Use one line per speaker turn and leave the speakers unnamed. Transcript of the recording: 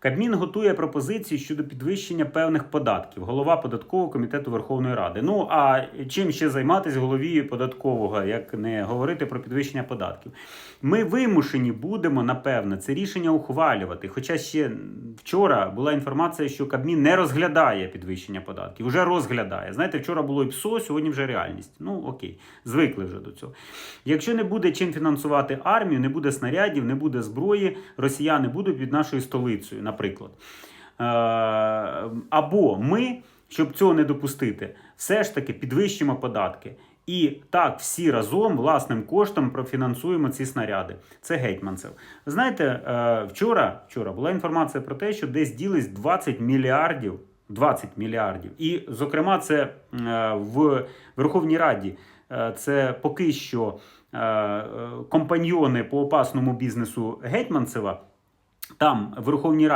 Кабмін готує пропозиції щодо підвищення певних податків. Голова податкового комітету Верховної Ради. Ну а чим ще займатися голові податкового, як не говорити про підвищення податків? Ми вимушені будемо, напевно, це рішення ухвалювати. Хоча ще вчора була інформація, що Кабмін не розглядає підвищення податків, вже розглядає. Знаєте, вчора було і ПСО, сьогодні вже реальність. Ну окей, звикли вже до цього. Якщо не буде чим фінансувати армію, не буде снарядів, не буде зброї, росіяни будуть під нашою столицею, наприклад. Е, Або ми, щоб цього не допустити, все ж таки підвищимо податки. І так всі разом власним коштом профінансуємо ці снаряди. Це гетьманцев. Знаєте, е, вчора, вчора була інформація про те, що десь ділись 20 мільярдів. 20 мільярдів. І, зокрема, це е, в Верховній Раді. Е, Це поки що компаньйони по опасному бізнесу Гетьманцева. Там в Верховній Раді.